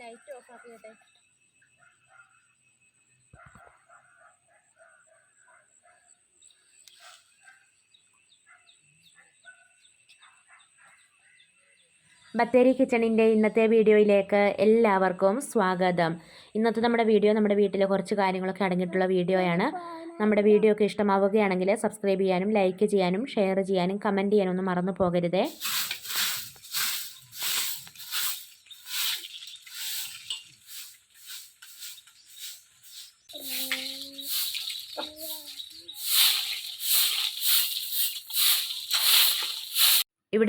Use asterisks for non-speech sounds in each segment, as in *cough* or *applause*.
Light off ആക്കിയട്ടെ ബത്തേരി കിച്ചണിന്റെ ഇന്നത്തെ വീഡിയോയിലേക്ക് എല്ലാവർക്കും സ്വാഗതം. ഇന്നത്തെ നമ്മുടെ വീഡിയോ നമ്മുടെ വീട്ടിലെ കുറച്ച് കാര്യങ്ങളൊക്കെ അടങ്ങിയിട്ടുള്ള വീഡിയോയാണ്. നമ്മുടെ വീഡിയോ ഒക്കെ ഇഷ്ടമാവുകയാണെങ്കിൽ സബ്സ്ക്രൈബ് ചെയ്യാനും ലൈക്ക് ചെയ്യാനും ഷെയർ ചെയ്യാനും കമന്റ് ചെയ്യാനും ഒന്നും മറന്നു പോകരുതേ.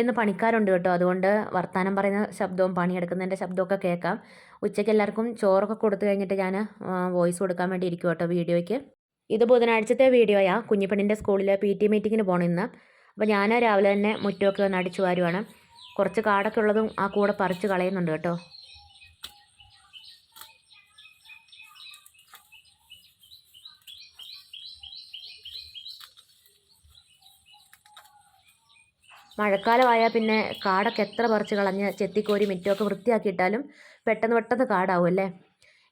ഇവിടുന്ന് പണിക്കാരുണ്ട് കേട്ടോ. അതുകൊണ്ട് വർത്തമാനം പറയുന്ന ശബ്ദവും പണിയെടുക്കുന്നതിന്റെ ശബ്ദമൊക്കെ കേൾക്കാം. ഉച്ചയ്ക്ക് എല്ലാവർക്കും ചോറൊക്കെ കൊടുത്തു കഴിഞ്ഞിട്ട് ഞാൻ വോയിസ് കൊടുക്കാൻ വേണ്ടി ഇരിക്കും കേട്ടോ വീഡിയോയ്ക്ക്. ഇത് ബുധനാഴ്ചത്തെ വീഡിയോയാ. കുഞ്ഞിപ്പണിന്റെ സ്കൂളിൽ പി ടി മീറ്റിങ്ങിന് പോകണം ഇന്ന്. അപ്പോൾ ഞാൻ രാവിലെ തന്നെ മുറ്റമൊക്കെ ഒന്ന് അടിച്ചു വാരുവാണ്. കുറച്ച് കാടൊക്കെ ഉള്ളതും ആ കൂടെ പറിച്ച് കളയുന്നുണ്ട് കേട്ടോ. മഴക്കാലമായാൽ പിന്നെ കാടൊക്കെ എത്ര പറിച്ച് കളഞ്ഞ് ചെത്തിക്കോരി മുറ്റമൊക്കെ വൃത്തിയാക്കിയിട്ടാലും പെട്ടെന്ന് പെട്ടെന്ന് കാടാവും അല്ലേ?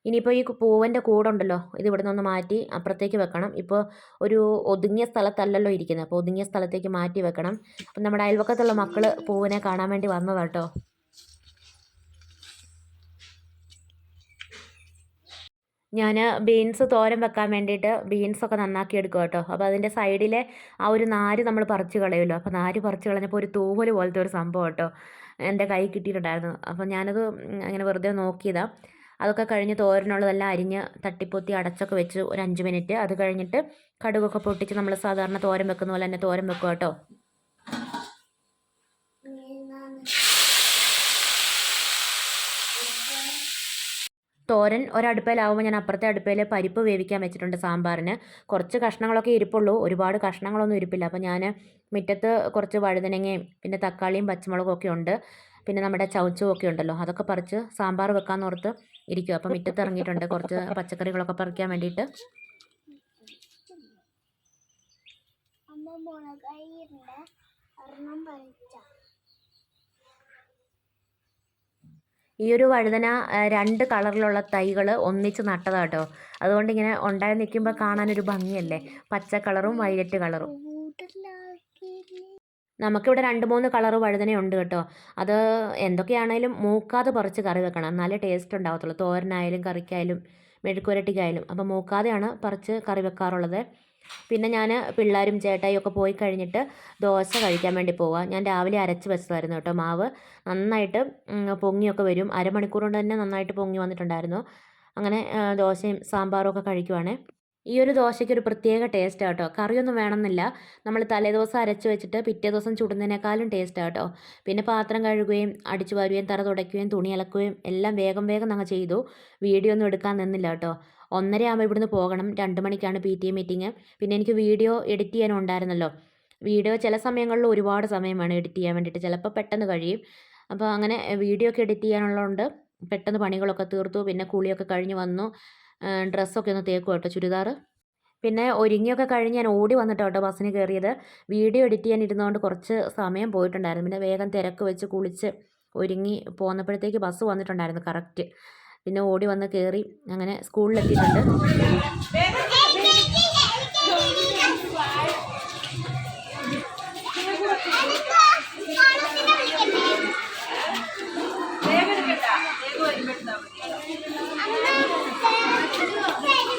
ഇനിയിപ്പോൾ ഈ പൂവന്റെ കൂടുണ്ടല്ലോ ഇത് ഇവിടെ നിന്ന് മാറ്റി അപ്പുറത്തേക്ക് വെക്കണം. ഇപ്പോൾ ഒരു ഒതുങ്ങിയ സ്ഥലത്തല്ലല്ലോ ഇരിക്കുന്നത്. അപ്പോൾ ഒതുങ്ങിയ സ്ഥലത്തേക്ക് മാറ്റി വെക്കണം. അപ്പം നമ്മുടെ അയൽവക്കത്തുള്ള മക്കൾ പൂവിനെ കാണാൻ വേണ്ടി വന്നതാണ് ഞാൻ ബീൻസ് തോരൻ വെക്കാൻ വേണ്ടിയിട്ട് ബീൻസൊക്കെ നന്നാക്കി എടുക്കും കേട്ടോ. അപ്പോൾ അതിന്റെ സൈഡിലെ ആ ഒരു നാര് നമ്മൾ പറിച്ച് കളയുമല്ലോ. അപ്പോൾ നാര് പറിച്ച് കളഞ്ഞപ്പോൾ ഒരു തൂവൽ പോലത്തെ ഒരു സംഭവം കേട്ടോ. എന്റെ കൈ കിട്ടിയിട്ടുണ്ടായിരുന്നു. അപ്പോൾ ഞാനത് അങ്ങനെ വെറുതെ നോക്കിയതാണ് അതൊക്കെ കഴിഞ്ഞ് തോരനുള്ളതെല്ലാം അരിഞ്ഞ് തട്ടിപ്പൊത്തി അടച്ചൊക്കെ വെച്ച് ഒരു അഞ്ച് മിനിറ്റ് അത് കഴിഞ്ഞിട്ട് കടുകൊക്കെ പൊട്ടിച്ച് നമ്മൾ സാധാരണ തോരൻ വെക്കുന്ന പോലെ തന്നെ തോരൻ വെക്കുക കേട്ടോ. തോരൻ ഒരടുപ്പയിലാവുമ്പോൾ ഞാൻ അപ്പുറത്തെ അടുപ്പയിൽ പരിപ്പ് വേവിക്കാൻ വെച്ചിട്ടുണ്ട് സാമ്പാറിന്. കുറച്ച് കഷ്ണങ്ങളൊക്കെ ഇരിപ്പുള്ളൂ. ഒരുപാട് കഷ്ണങ്ങളൊന്നും ഇരിപ്പില്ല. അപ്പോൾ ഞാൻ മുറ്റത്ത് കുറച്ച് വഴുതനങ്ങയും പിന്നെ തക്കാളിയും പച്ചമുളകും ഒക്കെ ഉണ്ട്. പിന്നെ നമ്മുടെ ചവച്ചുമൊക്കെ ഉണ്ടല്ലോ. അതൊക്കെ പറിച്ച് സാമ്പാർ വെക്കാമെന്ന് ഓർത്ത് ഇരിക്കും അപ്പോൾ മുറ്റത്ത് ഇറങ്ങിയിട്ടുണ്ട് കുറച്ച് പച്ചക്കറികളൊക്കെ പറിക്കാൻ വേണ്ടിയിട്ട്. അമ്മ ഒരെണ്ണം പറിച്ച. ഈ ഒരു വഴുതന രണ്ട് കളറിലുള്ള തൈകൾ ഒന്നിച്ച് നട്ടതാണ് കേട്ടോ അതുകൊണ്ട് ഇങ്ങനെ ഉണ്ടായി നിൽക്കുമ്പോൾ ഒരു ഭംഗിയല്ലേ? പച്ച കളറും വൈലറ്റ് കളറും. നമുക്കിവിടെ രണ്ട് മൂന്ന് കളറ് വഴുതനയുണ്ട് കേട്ടോ. അത് എന്തൊക്കെയാണേലും മൂക്കാതെ പറിച്ച് കറി വെക്കണം. എന്നാലേ ടേസ്റ്റ് ഉണ്ടാവത്തുള്ളൂ. തോരനായാലും കറിക്കായാലും മെഴുക്കുരട്ടിക്കായാലും അപ്പോൾ മൂക്കാതെയാണ് പറിച്ച് കറി വെക്കാറുള്ളത്. പിന്നെ ഞാൻ പിള്ളേരും ചേട്ടായും ഒക്കെ പോയി കഴിഞ്ഞിട്ട് ദോശ കഴിക്കാൻ വേണ്ടി പോവുക ഞാൻ രാവിലെ അരച്ച് വെച്ചതായിരുന്നു കേട്ടോ മാവ്. നന്നായിട്ട് പൊങ്ങിയൊക്കെ വരും. അരമണിക്കൂർ കൊണ്ട് തന്നെ നന്നായിട്ട് പൊങ്ങി വന്നിട്ടുണ്ടായിരുന്നു. അങ്ങനെ ദോശയും സാമ്പാറും ഒക്കെ കഴിക്കുവാണേ. ഈ ഒരു ദോശയ്ക്ക് ഒരു പ്രത്യേക ടേസ്റ്റ് കേട്ടോ. കറിയൊന്നും വേണമെന്നില്ല. നമ്മൾ തലേദിവസം അരച്ച് വെച്ചിട്ട് പിറ്റേ ദിവസം ചുടുന്നതിനേക്കാളും ടേസ്റ്റ് കേട്ടോ. പിന്നെ പാത്രം കഴുകുകയും അടിച്ചു വാരുകയും തറ തുടയ്ക്കുകയും തുണി അലക്കുകയും എല്ലാം വേഗം വേഗം ഞങ്ങൾ ചെയ്തു. വീഡിയോ ഒന്നും എടുക്കാൻ നിന്നില്ല കേട്ടോ. ഒന്നര ആകുമ്പോൾ ഇവിടുന്ന് പോകണം. രണ്ട് മണിക്കാണ് പി ടി എ മീറ്റിംഗ്. പിന്നെ എനിക്ക് വീഡിയോ എഡിറ്റ് ചെയ്യാനും ഉണ്ടായിരുന്നല്ലോ വീഡിയോ ചില സമയങ്ങളിൽ ഒരുപാട് സമയം വേണം എഡിറ്റ് ചെയ്യാൻ വേണ്ടിയിട്ട്. ചിലപ്പോൾ പെട്ടെന്ന് കഴിയും. അപ്പോൾ അങ്ങനെ വീഡിയോ ഒക്കെ എഡിറ്റ് ചെയ്യാനുള്ളതുകൊണ്ട് പെട്ടെന്ന് പണികളൊക്കെ തീർത്തു. പിന്നെ കുളിയൊക്കെ കഴിഞ്ഞ് വന്നു. ഡ്രസ്സൊക്കെ ഒന്ന് തേക്കും കേട്ടോ ചുരിദാർ. പിന്നെ ഒരുങ്ങിയൊക്കെ കഴിഞ്ഞ് ഞാൻ ഓടി വന്നിട്ട് കേട്ടോ ബസ്സിന് കയറിയത്. വീഡിയോ എഡിറ്റ് ചെയ്യാൻ ഇരുന്നതുകൊണ്ട് കുറച്ച് സമയം പോയിട്ടുണ്ടായിരുന്നു. പിന്നെ വേഗം തിരക്ക് വെച്ച് കുളിച്ച് ഒരുങ്ങി പോന്നപ്പോഴത്തേക്ക് ബസ് വന്നിട്ടുണ്ടായിരുന്നു കറക്റ്റ്. പിന്നെ ഓടി വന്ന് കയറി അങ്ങനെ സ്കൂളിലെത്തിയിട്ടുണ്ട്.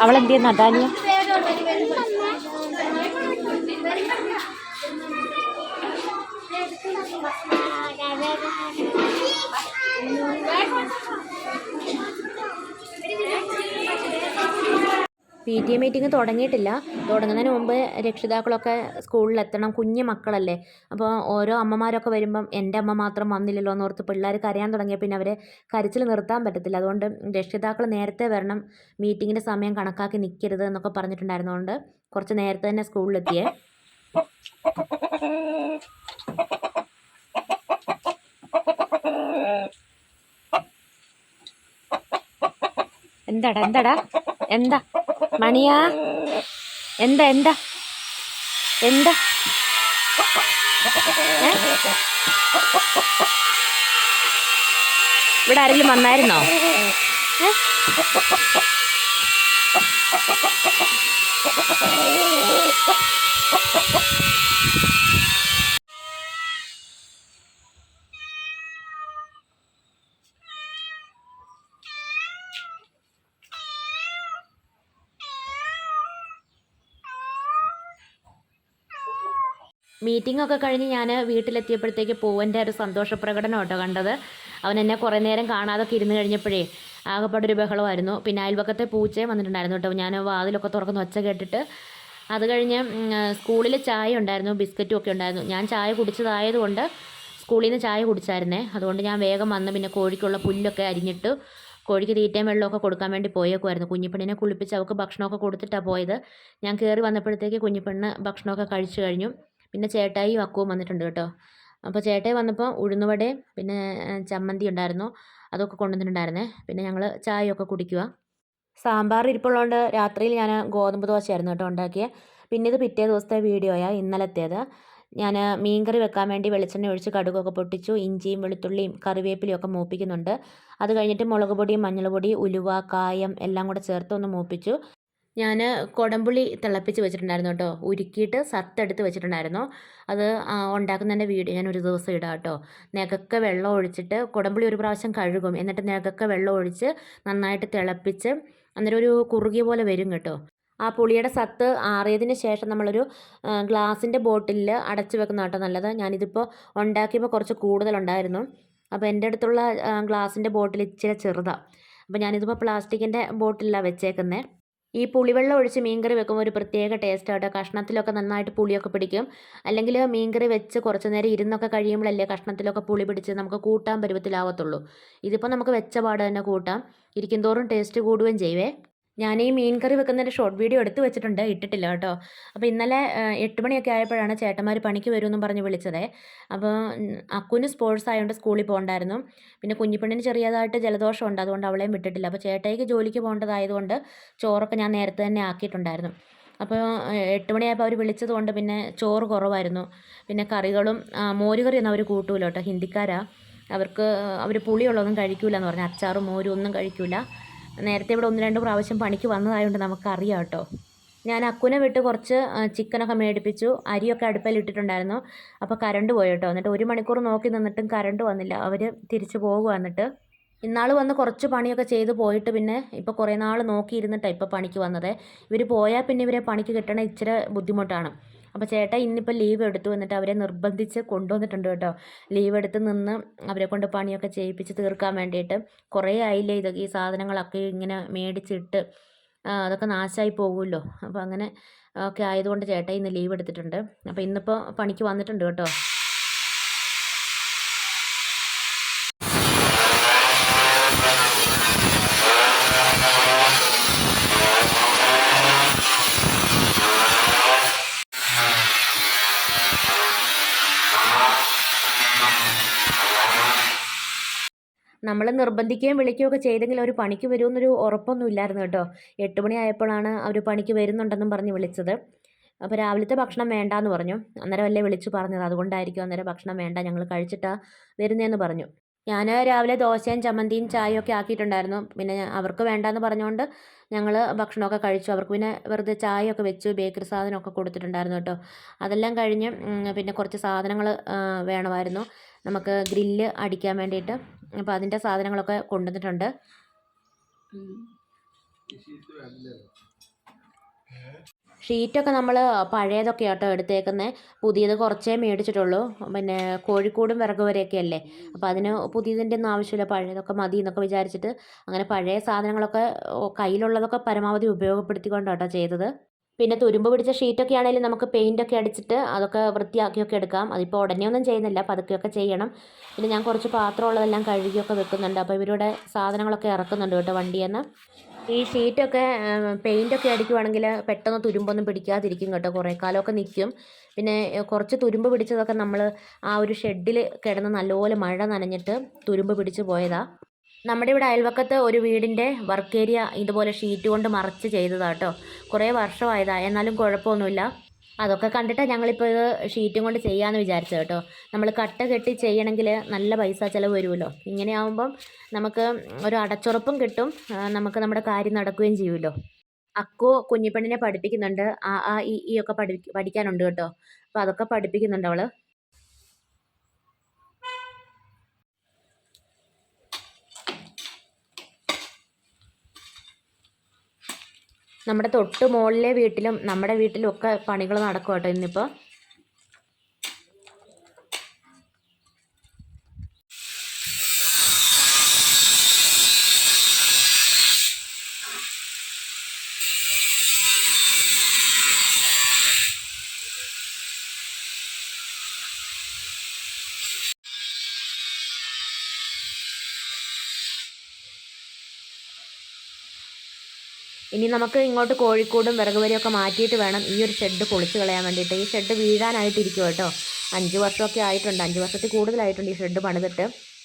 അവളെന്തിയെന്നാ ചെയ്യുന്ന പി ടി എ മീറ്റിംഗ് തുടങ്ങിയിട്ടില്ല. തുടങ്ങുന്നതിന് മുമ്പ് രക്ഷിതാക്കളൊക്കെ സ്കൂളിലെത്തണം. കുഞ്ഞു മക്കളല്ലേ. അപ്പോൾ ഓരോ അമ്മമാരൊക്കെ വരുമ്പം എന്റെ അമ്മ മാത്രം വന്നില്ലല്ലോ എന്ന് ഓർത്ത് പിള്ളേർ കരയാൻ തുടങ്ങിയ പിന്നെ അവരെ കരച്ചിൽ നിർത്താൻ പറ്റത്തില്ല. അതുകൊണ്ട് രക്ഷിതാക്കൾ നേരത്തെ വരണം. മീറ്റിങ്ങിന്റെ സമയം കണക്കാക്കി നിൽക്കരുത് എന്നൊക്കെ പറഞ്ഞിട്ടുണ്ടായിരുന്നതുകൊണ്ട് കുറച്ച് നേരത്തെ തന്നെ സ്കൂളിലെത്തിയേ. *laughs* എന്താടാ എന്താടാ? എന്താ? മണിയാ? എന്താ എന്താ? എന്താ? ഇവിടെ ആരെങ്കിലും വന്നായിരുന്നോ? ഏ? മീറ്റിംഗ് ഒക്കെ കഴിഞ്ഞ് ഞാൻ വീട്ടിലെത്തിയപ്പോഴത്തേക്ക് പൂവന്റെ ഒരു സന്തോഷ പ്രകടനം കേട്ടോ കണ്ടത്. അവൻ എന്നെ കുറേ നേരം കാണാതൊക്കെ ഇരുന്ന് കഴിഞ്ഞപ്പോഴേ ആകെപ്പാടൊരു ബഹളമായിരുന്നു. പിന്നെ അയൽവക്കത്തെ പൂച്ചയും വന്നിട്ടുണ്ടായിരുന്നു കേട്ടോ. ഞാൻ വാതിലൊക്കെ തുറക്കുന്ന ഒച്ച കേട്ടിട്ട് അത് കഴിഞ്ഞ് സ്കൂളിൽ ചായ ഉണ്ടായിരുന്നു. ബിസ്ക്കറ്റും ഒക്കെ ഉണ്ടായിരുന്നു. ഞാൻ ചായ കുടിച്ചതായതുകൊണ്ട് സ്കൂളിൽ നിന്ന് ചായ കുടിച്ചായിരുന്നേ. അതുകൊണ്ട് ഞാൻ വേഗം വന്ന് പിന്നെ കോഴിക്കുള്ള പുല്ലൊക്കെ അരിഞ്ഞിട്ട് കോഴിക്ക് തീറ്റയും വെള്ളമൊക്കെ കൊടുക്കാൻ വേണ്ടി പോയേക്കുമായിരുന്നു കുഞ്ഞിപ്പെണ്ണിനെ കുളിപ്പിച്ച് അവൾക്ക് ഭക്ഷണമൊക്കെ കൊടുത്തിട്ടാണ് പോയത്. ഞാൻ കയറി വന്നപ്പോഴത്തേക്ക് കുഞ്ഞിപ്പെണ്ണ് ഭക്ഷണമൊക്കെ കഴിച്ചു കഴിഞ്ഞു. പിന്നെ ചേട്ടായിയും അക്കുവും വന്നിട്ടുണ്ട് കേട്ടോ. അപ്പോൾ ചേട്ടായി വന്നപ്പോൾ ഉഴുന്നുവടയും പിന്നെ ചമ്മന്തി ഉണ്ടായിരുന്നു. അതൊക്കെ കൊണ്ടുവന്നിട്ടുണ്ടായിരുന്നേ. പിന്നെ ഞങ്ങൾ ചായയൊക്കെ കുടിക്കുക സാമ്പാർ ഇരിപ്പുള്ളതുകൊണ്ട് രാത്രിയിൽ ഞാൻ ഗോതമ്പ് ദോശയായിരുന്നു കേട്ടോ ഉണ്ടാക്കിയത് പിന്നെ ഇത് പിറ്റേ ദിവസത്തെ വീഡിയോയാണ് ഇന്നലത്തേത്. ഞാൻ മീൻകറി വെക്കാൻ വേണ്ടി വെളിച്ചെണ്ണ ഒഴിച്ച് കടുകൊക്കെ പൊട്ടിച്ചു. ഇഞ്ചിയും വെളുത്തുള്ളിയും കറിവേപ്പിലയും ഒക്കെ മൂപ്പിക്കുന്നുണ്ട്. അത് കഴിഞ്ഞിട്ട് മുളക് പൊടിയും മഞ്ഞൾ പൊടി ഉലുവ കായം എല്ലാം കൂടെ ചേർത്ത് ഒന്ന് മൂപ്പിച്ചു. ഞാൻ കുടംപുളി തിളപ്പിച്ച് വെച്ചിട്ടുണ്ടായിരുന്നു കേട്ടോ. ഉരുക്കിയിട്ട് സത്തെടുത്ത് വെച്ചിട്ടുണ്ടായിരുന്നു. അത് ഉണ്ടാക്കുന്നതിന്റെ വീഡിയോ ഞാൻ ഒരു ദിവസം ഇടാം കേട്ടോ. നെകക്ക വെള്ളം ഒഴിച്ചിട്ട് കുടംപുളി ഒരു പ്രാവശ്യം കഴുകും. എന്നിട്ട് നെകക്ക വെള്ളം ഒഴിച്ച് നന്നായിട്ട് തിളപ്പിച്ച് അന്നേരം ഒരു കുറുകിയ പോലെ വരും കേട്ടോ. ആ പുളിയുടെ സത്ത് ആറിയതിന് ശേഷം നമ്മളൊരു ഗ്ലാസിന്റെ ബോട്ടിലിൽ അടച്ചു വെക്കുന്ന കേട്ടോ നല്ലത്. ഞാനിതിപ്പോൾ ഉണ്ടാക്കിയപ്പോൾ കുറച്ച് കൂടുതലുണ്ടായിരുന്നു. അപ്പോൾ എന്റെ അടുത്തുള്ള ഗ്ലാസിന്റെ ബോട്ടിൽ ഇച്ചിരി ചെറുതാണ് അപ്പോൾ ഞാനിതിപ്പോൾ പ്ലാസ്റ്റിക്കിന്റെ ബോട്ടിലാണ് വെച്ചേക്കുന്നത് ഈ പുളിവെള്ളം ഒഴിച്ച് മീൻകറി വെക്കുമ്പോൾ ഒരു പ്രത്യേക ടേസ്റ്റ് ആട്ടോ കഷ്ണത്തിലൊക്കെ നന്നായിട്ട് പുളിയൊക്കെ പിടിക്കും. അല്ലെങ്കിൽ മീൻകറി വെച്ച് കുറച്ച് നേരം ഇരുന്നൊക്കെ കഴിയുമ്പോഴല്ലേ കഷ്ണത്തിലൊക്കെ പുളി പിടിച്ച് നമുക്ക് കൂട്ടാൻ പരുവത്തിലാവത്തുള്ളൂ. ഇതിപ്പോൾ നമുക്ക് വെച്ച പാട് തന്നെ കൂട്ടാം. ഇരിക്കും തോറും ടേസ്റ്റ് കൂടുകയും ചെയ്യുവേ. ഞാൻ ഈ മീൻ കറി വെക്കുന്നതിന്റെ ഷോർട്ട് വീഡിയോ എടുത്ത് വെച്ചിട്ടുണ്ട് ഇട്ടിട്ടില്ല കേട്ടോ. അപ്പോൾ ഇന്നലെ എട്ട് മണിയൊക്കെ ആയപ്പോഴാണ് ചേട്ടന്മാർ പണിക്ക് വരുമെന്നും പറഞ്ഞ് വിളിച്ചതേ. അപ്പോൾ അക്കുന് സ്പോർട്സ് ആയതുകൊണ്ട് സ്കൂളിൽ പോകണ്ടായിരുന്നു. പിന്നെ കുഞ്ഞിപ്പെണ്ണിന് ചെറിയതായിട്ട് ജലദോഷം ഉണ്ട് അതുകൊണ്ട് അവളെയും വിട്ടിട്ടില്ല. അപ്പോൾ ചേട്ടായിക്ക് ജോലിക്ക് പോകേണ്ടതായതുകൊണ്ട് ചോറൊക്കെ ഞാൻ നേരത്തെ തന്നെ ആക്കിയിട്ടുണ്ടായിരുന്നു. അപ്പോൾ എട്ട് മണിയായപ്പോൾ അവർ വിളിച്ചത് കൊണ്ട് പിന്നെ ചോറ് കുറവായിരുന്നു. പിന്നെ കറികളും മോരുകറി മോരുകറിയൊന്നും അവർ കൂട്ടൂല കേട്ടോ ഹിന്ദിക്കാരാണ് അവർക്ക് അവർ പുളിയുള്ളതൊന്നും കഴിക്കൂല എന്ന് പറഞ്ഞു. അച്ചാറും മോരും ഒന്നും കഴിക്കൂല. നേരത്തെ ഇവിടെ ഒന്ന് രണ്ട് പ്രാവശ്യം പണിക്ക് വന്നതായതുകൊണ്ട് നമുക്കറിയാം കേട്ടോ. ഞാൻ അക്കുനെ വിട്ട് കുറച്ച് ചിക്കനൊക്കെ മേടിപ്പിച്ചു. അരിയൊക്കെ അടുപ്പിൽ ഇട്ടിട്ടുണ്ടായിരുന്നു. അപ്പോൾ കറണ്ട് പോയി കേട്ടോ. എന്നിട്ട് ഒരു മണിക്കൂർ നോക്കി നിന്നിട്ടും കറണ്ട് വന്നില്ല. അവർ തിരിച്ചു പോകുക എന്നിട്ട്. ഇന്നാൾ വന്ന് കുറച്ച് പണിയൊക്കെ ചെയ്ത് പോയിട്ട് പിന്നെ ഇപ്പോൾ കുറേ നാൾ നോക്കിയിരുന്നിട്ടാണ് ഇപ്പോൾ പണിക്ക് വന്നത്. ഇവർ പോയാൽ പിന്നെ ഇവരെ പണിക്ക് കിട്ടണ ഇച്ചിരി ബുദ്ധിമുട്ടാണ്. അപ്പോൾ ചേട്ട ഇന്നിപ്പോൾ ലീവ് എടുത്തു എന്നിട്ട് അവരെ നിർബന്ധിച്ച് കൊണ്ടുവന്നിട്ടുണ്ട് കേട്ടോ. ലീവ് എടുത്ത് നിന്ന് അവരെ കൊണ്ട് പണിയൊക്കെ ചെയ്യിപ്പിച്ച് തീർക്കാൻ വേണ്ടിയിട്ട്. കുറേ ആയില്ലേ ഇതൊക്കെ ഈ സാധനങ്ങളൊക്കെ ഇങ്ങനെ മേടിച്ചിട്ട്. അതൊക്കെ നാശമായി പോകുമല്ലോ. അപ്പോൾ അങ്ങനെ ഒക്കെ ആയതുകൊണ്ട് ചേട്ടാ ഇന്ന് ലീവ് എടുത്തിട്ടുണ്ട്. അപ്പോൾ ഇന്നിപ്പോൾ പണിക്ക് വന്നിട്ടുണ്ട് കേട്ടോ. നമ്മൾ നിർബന്ധിക്കുകയും വിളിക്കുകയും ഒക്കെ ചെയ്തെങ്കിൽ അവർ പണിക്ക് വരുമെന്നൊരു ഉറപ്പൊന്നും ഇല്ലായിരുന്നു കേട്ടോ. എട്ട് മണിയായപ്പോഴാണ് അവർ പണിക്ക് വരുന്നുണ്ടെന്നും പറഞ്ഞ് വിളിച്ചത്. അപ്പോൾ രാവിലത്തെ ഭക്ഷണം വേണ്ട എന്ന് പറഞ്ഞു. അന്നേരം അല്ലേ വിളിച്ചു പറഞ്ഞത്. അതുകൊണ്ടായിരിക്കും അന്നേരം ഭക്ഷണം വേണ്ട ഞങ്ങൾ കഴിച്ചിട്ടാണ് വരുന്നതെന്ന് പറഞ്ഞു. ഞാൻ രാവിലെ ദോശയും ചമ്മന്തിയും ചായയും ഒക്കെ ആക്കിയിട്ടുണ്ടായിരുന്നു. പിന്നെ അവർക്ക് വേണ്ടാന്ന് പറഞ്ഞുകൊണ്ട് ഞങ്ങൾ ഭക്ഷണമൊക്കെ കഴിച്ചു. അവർക്ക് പിന്നെ വെറുതെ ചായയൊക്കെ വെച്ചു ബേക്കറി സാധനമൊക്കെ കൊടുത്തിട്ടുണ്ടായിരുന്നു കേട്ടോ. അതെല്ലാം കഴിഞ്ഞ് പിന്നെ കുറച്ച് സാധനങ്ങൾ വേണമായിരുന്നു. നമുക്ക് ഗ്രില്ല് അടിക്കാൻ വേണ്ടിയിട്ട് അപ്പോൾ അതിന്റെ സാധനങ്ങളൊക്കെ കൊണ്ടുവന്നിട്ടുണ്ട്. ഷീറ്റൊക്കെ നമ്മൾ പഴയതൊക്കെ ആട്ടോ എടുത്തേക്കുന്നത് പുതിയത് കുറച്ചേ മേടിച്ചിട്ടുള്ളൂ. പിന്നെ കോഴിക്കോടും വിറക് വരെയൊക്കെ അല്ലേ അപ്പോൾ അതിന് പുതിയതിന്റെ ഒന്നും ആവശ്യമില്ല. പഴയതൊക്കെ മതി എന്നൊക്കെ വിചാരിച്ചിട്ട് അങ്ങനെ പഴയ സാധനങ്ങളൊക്കെ കയ്യിലുള്ളതൊക്കെ പരമാവധി ഉപയോഗപ്പെടുത്തിക്കൊണ്ടാട്ടോ ചെയ്തത്. പിന്നെ തുരുമ്പ് പിടിച്ച ഷീറ്റൊക്കെ ആണെങ്കിലും നമുക്ക് പെയിന്റൊക്കെ അടിച്ചിട്ട് അതൊക്കെ വൃത്തിയാക്കിയൊക്കെ എടുക്കാം. അതിപ്പോൾ ഉടനെ ഒന്നും ചെയ്യുന്നില്ല പതുക്കെയൊക്കെ ചെയ്യണം. പിന്നെ ഞാൻ കുറച്ച് പാത്രമുള്ളതെല്ലാം കഴുകിയൊക്കെ വെക്കുന്നുണ്ട്. അപ്പോൾ ഇവരുടെ സാധനങ്ങളൊക്കെ ഇറക്കുന്നുണ്ട് കേട്ടോ വണ്ടിയിൽ നിന്ന് ഈ ഷീറ്റൊക്കെ പെയിന്റൊക്കെ അടിക്കുവാണെങ്കിൽ പെട്ടെന്ന് തുരുമ്പൊന്നും പിടിക്കാതിരിക്കും കേട്ടോ. കുറേ കാലമൊക്കെ നിൽക്കും പിന്നെ കുറച്ച് തുരുമ്പ് പിടിച്ചതൊക്കെ നമ്മൾ ആ ഒരു ഷെഡിൽ കിടന്ന് നല്ലപോലെ മഴ നനഞ്ഞിട്ട് തുരുമ്പ് പിടിച്ച് പോയതാ. നമ്മുടെ ഇവിടെ അയൽവക്കത്ത് ഒരു വീടിന്റെ വർക്ക് ഏരിയ ഇതുപോലെ ഷീറ്റ് കൊണ്ട് മറച്ച് ചെയ്തതാണ് കേട്ടോ കുറേ വർഷമായതാ. എന്നാലും കുഴപ്പമൊന്നുമില്ല. അതൊക്കെ കണ്ടിട്ട് ഞങ്ങളിപ്പോൾ ഇത് ഷീറ്റും കൊണ്ട് ചെയ്യാമെന്ന് വിചാരിച്ചത് കേട്ടോ നമ്മൾ കട്ട കെട്ടി ചെയ്യണമെങ്കിൽ നല്ല പൈസ ചിലവ് വരുമല്ലോ. ഇങ്ങനെയാവുമ്പം നമുക്ക് ഒരു അടച്ചുറപ്പും കിട്ടും. നമുക്ക് നമ്മുടെ കാര്യം നടക്കുകയും ചെയ്യുമല്ലോ. അക്കു കുഞ്ഞിപ്പെണ്ണിനെ പഠിപ്പിക്കുന്നുണ്ട്. ആ ആ ഈ ഒക്കെ പഠി പഠിക്കാനുണ്ട് കേട്ടോ. അപ്പോൾ അതൊക്കെ പഠിപ്പിക്കുന്നുണ്ട് അവൾ. നമ്മുടെ തൊട്ട് മുകളിലെ വീട്ടിലും നമ്മുടെ വീട്ടിലും ഒക്കെ പണികൾ നടക്കും കേട്ടോ ഇന്നിപ്പോൾ ഇനി നമുക്ക് ഇങ്ങോട്ട് കോഴിക്കോടും വിറകുവരിയൊക്കെ മാറ്റിയിട്ട് വേണം ഈ ഒരു ഷെഡ് പൊളിച്ച് കളയാൻ വേണ്ടിയിട്ട്. ഈ ഷെഡ് വീഴാനായിട്ടിരിക്കും കേട്ടോ. അഞ്ച് വർഷമൊക്കെ ആയിട്ടുണ്ട്. അഞ്ച് വർഷത്തിൽ കൂടുതലായിട്ടുണ്ട് ഈ ഷെഡ് പണിതിട്ട്.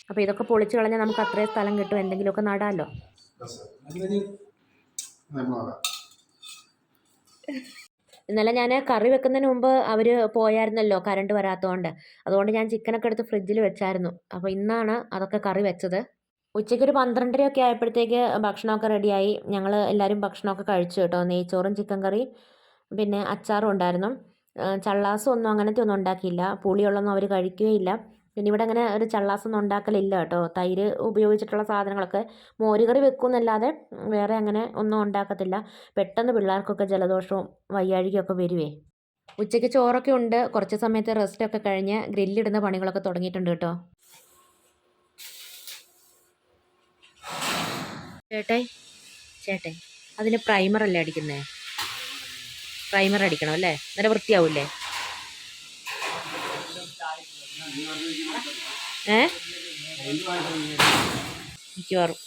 അപ്പോൾ ഇതൊക്കെ പൊളിച്ച് കളഞ്ഞാൽ നമുക്ക് അത്രയും സ്ഥലം കിട്ടും. എന്തെങ്കിലുമൊക്കെ നടാമല്ലോ ഇന്നലെ ഞാൻ കറി വെക്കുന്നതിന് മുമ്പ് അവർ പോയായിരുന്നല്ലോ കറണ്ട് വരാത്തതുകൊണ്ട് അതുകൊണ്ട് ഞാൻ ചിക്കനൊക്കെ എടുത്ത് ഫ്രിഡ്ജിൽ വെച്ചായിരുന്നു. അപ്പോൾ ഇന്നാണ് അതൊക്കെ കറി വെച്ചത്. ഉച്ചയ്ക്ക് ഒരു പന്ത്രണ്ടരയൊക്കെ ആയപ്പോഴത്തേക്ക് ഭക്ഷണമൊക്കെ റെഡിയായി. ഞങ്ങൾ എല്ലാവരും ഭക്ഷണമൊക്കെ കഴിച്ചു കേട്ടോ. നെയ്ച്ചോറും ചിക്കൻ കറി പിന്നെ അച്ചാറും ഉണ്ടായിരുന്നു. ചള്ളാസും ഒന്നും അങ്ങനത്തെ ഒന്നും ഉണ്ടാക്കിയില്ല. പുളിയുള്ളൊന്നും അവർ കഴിക്കുകയില്ല പിന്നെ ഇവിടെ അങ്ങനെ ഒരു ചള്ളാസൊന്നും ഉണ്ടാക്കലില്ല കേട്ടോ. തൈര് ഉപയോഗിച്ചിട്ടുള്ള സാധനങ്ങളൊക്കെ മോരുകറി വെക്കുമെന്നല്ലാതെ വേറെ അങ്ങനെ ഒന്നും ഉണ്ടാക്കത്തില്ല. പെട്ടെന്ന് പിള്ളേർക്കൊക്കെ ജലദോഷവും വയ്യാഴികയൊക്കെ വരുവേ. ഉച്ചയ്ക്ക് ചോറൊക്കെ ഉണ്ട്. കുറച്ച് സമയത്ത് റെസ്റ്റൊക്കെ കഴിഞ്ഞ് ഗ്രില്ലിടുന്ന പണികളൊക്കെ തുടങ്ങിയിട്ടുണ്ട് കേട്ടോ. ചേട്ടേ ചേട്ടേ അതിന് പ്രൈമർ അല്ലേ അടിക്കുന്നേ? പ്രൈമർ അടിക്കണം അല്ലേ? നല്ല വൃത്തിയാവില്ലേ? ഏ? മിക്കവാറും.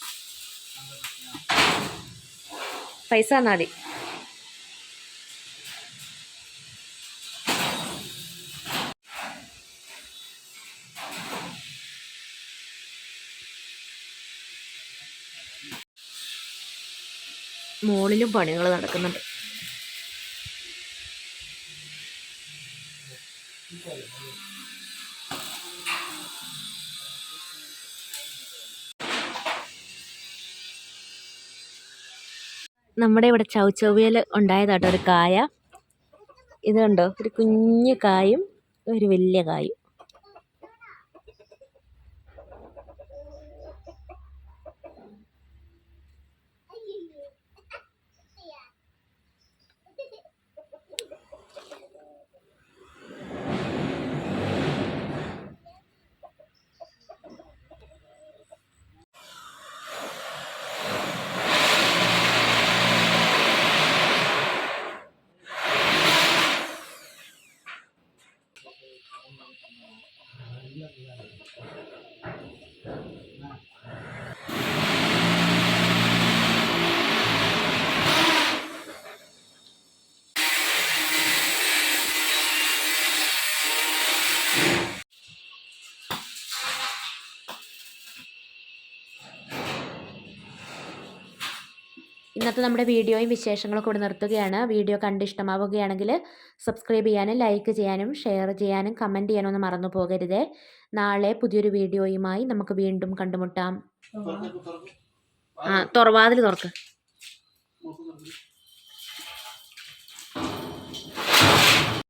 പൈസ തന്നാൽ മതി. മുകളിലും പണികൾ നടക്കുന്നുണ്ട്. നമ്മുടെ ഇവിടെ ചൗച്ചൗവിയൽ ഉണ്ടായതാട്ടോ ഒരു കായ. ഇത് കണ്ടോ? ഒരു കുഞ്ഞു കായും ഒരു വലിയ കായും. ഇന്നത്തെ നമ്മുടെ വീഡിയോയും വിശേഷങ്ങളും ഇവിടെ നിർത്തുകയാണ്. വീഡിയോ കണ്ട് ഇഷ്ടമാവുകയാണെങ്കിൽ സബ്സ്ക്രൈബ് ചെയ്യാനും ലൈക്ക് ചെയ്യാനും ഷെയർ ചെയ്യാനും കമന്റ് ചെയ്യാനും ഒന്നും മറന്നു പോകരുതേ. നാളെ പുതിയൊരു വീഡിയോയുമായി നമുക്ക് വീണ്ടും കണ്ടുമുട്ടാം. ആ തുറവാതിൽ തുറക്ക്.